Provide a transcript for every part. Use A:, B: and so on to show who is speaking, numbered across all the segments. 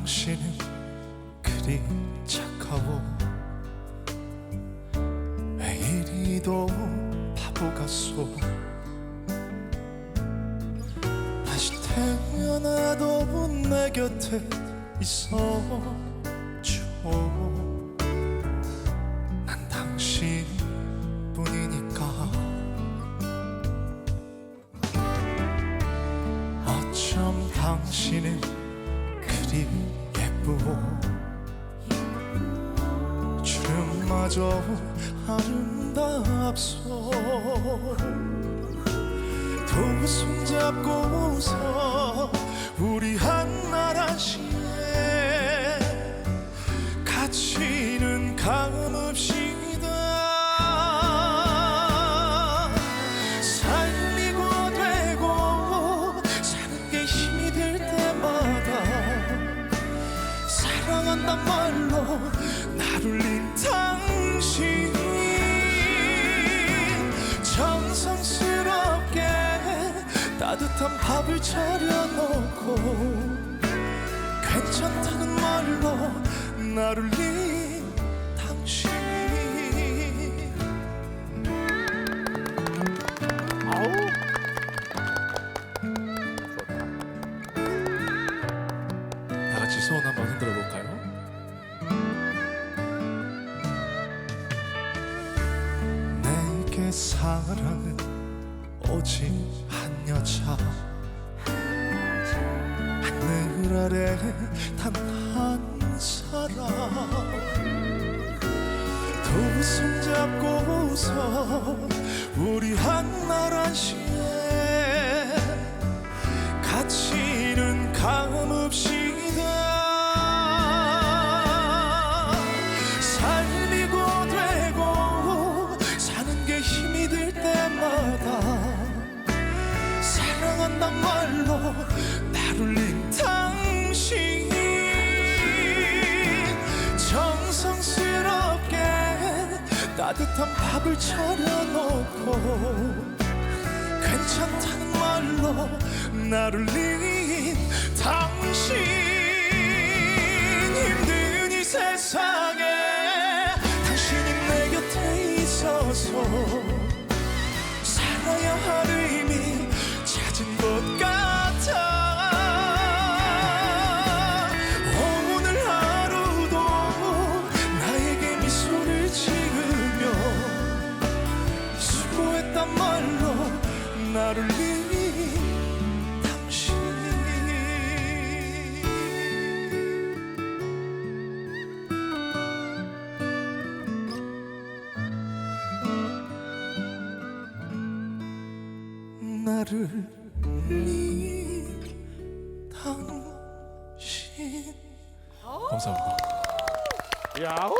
A: 당신은 그리 착하고 왜 이리도 바보 같소. 다시 태어나도 내 곁에 있어줘 난 주름마저 아름답소. 두 손 잡고서 우리 한나라시에 같이는 감읍시 따뜻한 밥을 차려놓고 괜찮다는 말로 나를 린 당신
B: 아우
A: 다 같이 소원 한번 흔들어 볼까요? 내게 사랑은 오직 한 여자. 하늘 아래 단 한 사람. 두 손잡고서 우리 한나라시에 같이는 감읍시 사랑한단 말로 나를 린 당신 정성스럽게 따뜻한 밥을 차려놓고 괜찮다는 말로 나를 린 당신 나를 린 당신 감사합니다.
B: 야우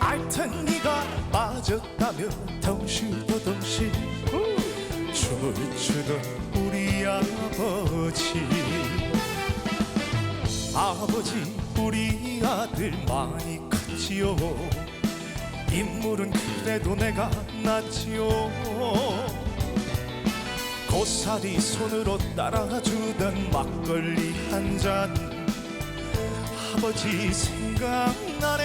A: 알텐 네가 빠졌다며 덩실더덩실 춤을 추던 우리 아버지. 아버지 우리 아들 많이 컸지요. 인물은 그래도 내가 낫지요. 고사리 손으로 따라주던 막걸리 한잔 아버지 생각나네.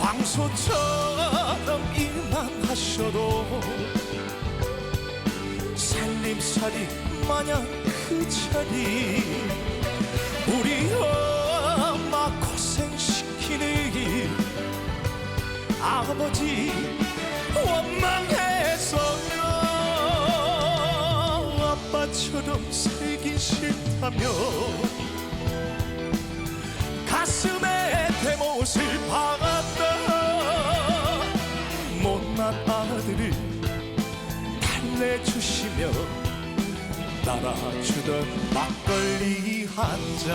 A: 황소처럼 일만 하셔도 살림살이 마냥 그 자리. 우리 엄마 고생시키는 아버지 원망했어요. 아빠처럼 살 기 싫다며 가슴에 대못을 박았다. 못난 아들을 달래주시며 따라주던 막걸리 한잔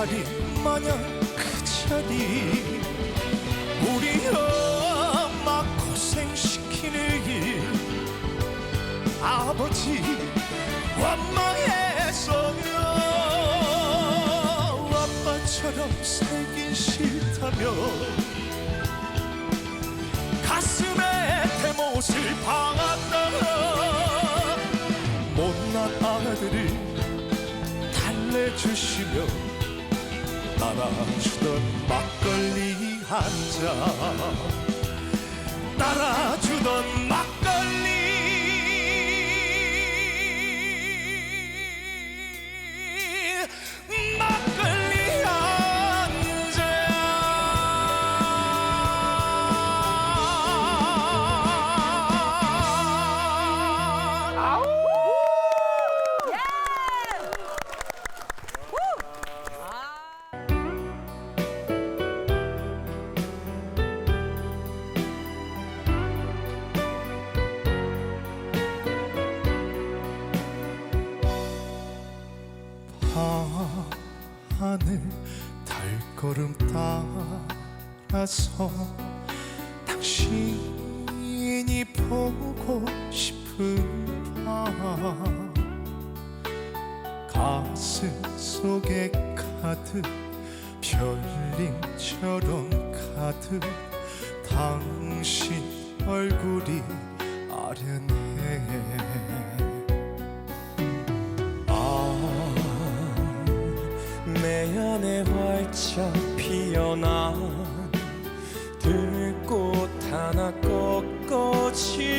A: 살림살이 마냥 그 자리 우리 엄마 고생시키는 일. 아버지 원망했어요. 아빠처럼 살긴 싫다며. 가슴에 대못을 박았다 못난 아들을 달래주시며 따라주던 막걸리 한 잔. 따라주던 막 가슴 속에 가득 별님처럼 가득 당신 얼굴이 아련해.
C: 아, 내 안에 활짝 피어난 들꽃 하나 꺾어지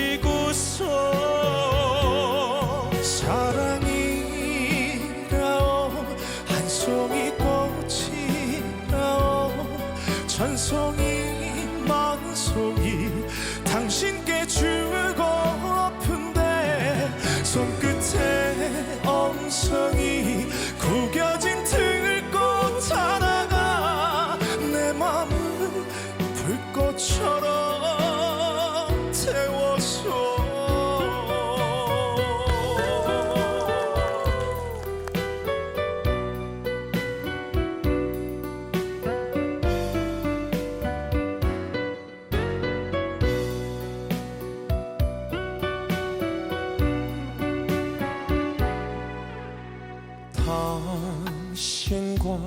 A: 불꽃처럼 태워서
C: 당신과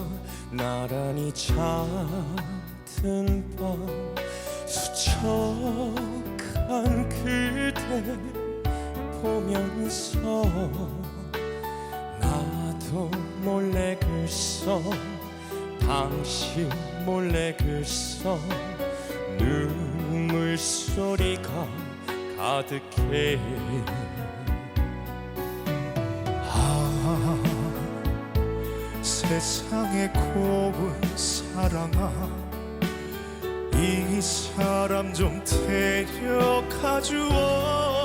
C: 나란히 잠든 밤 수척한 그대 보면서 나도 몰래 글써 당신 몰래 글써 눈물 소리가 가득해.
A: 아, 세상의 고운 사랑아 이 사람 좀 데려가 주어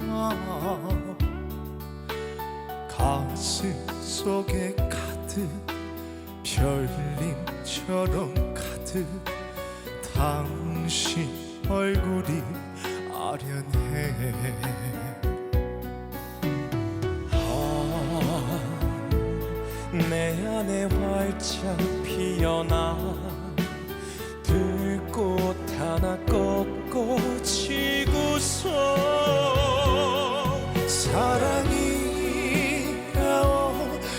C: 마음 가슴 속에 가득 별님처럼 가득 당신 얼굴이 아련해. 내 안에 활짝 피어나 들꽃 하나 꺾고 지 고서 사랑이라오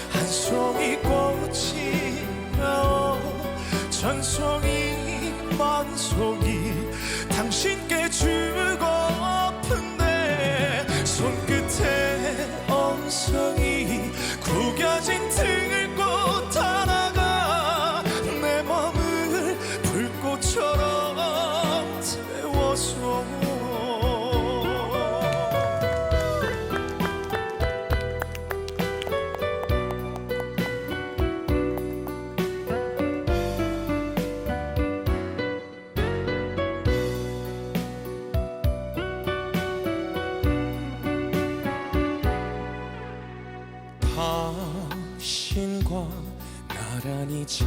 C: 한 송이 꽃이라오 전 송이 만 송이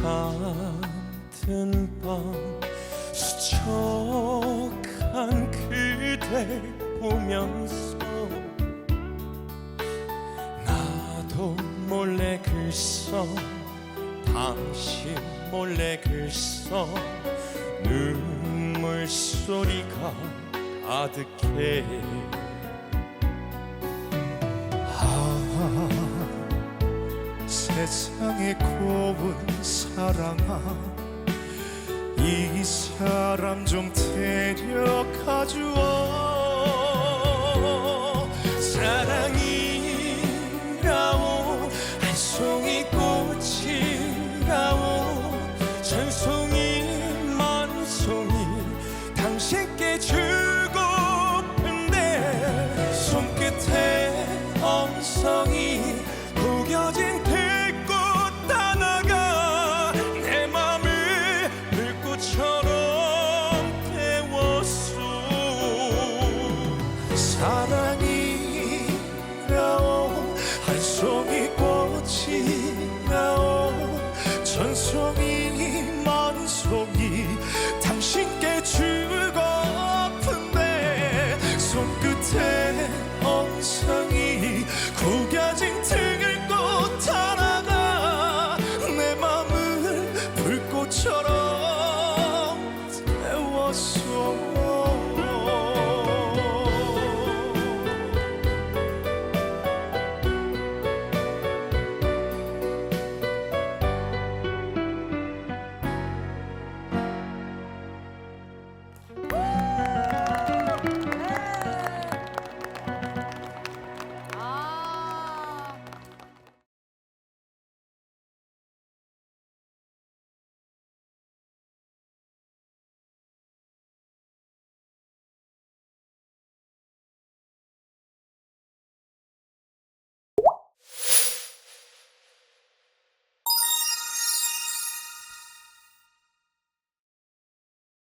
C: 잠든 밤 수척한 그댈 보면서 나도 몰래 글써 당신 몰래 글써 눈물 소리가 아득해 세상에 고운 사랑아 이 사람 좀 데려가 주어. 사랑이라오 한 송이 꽃이라오 전송이 만 송이 당신께 주고픈데 손끝에 엉성이 구겨진 들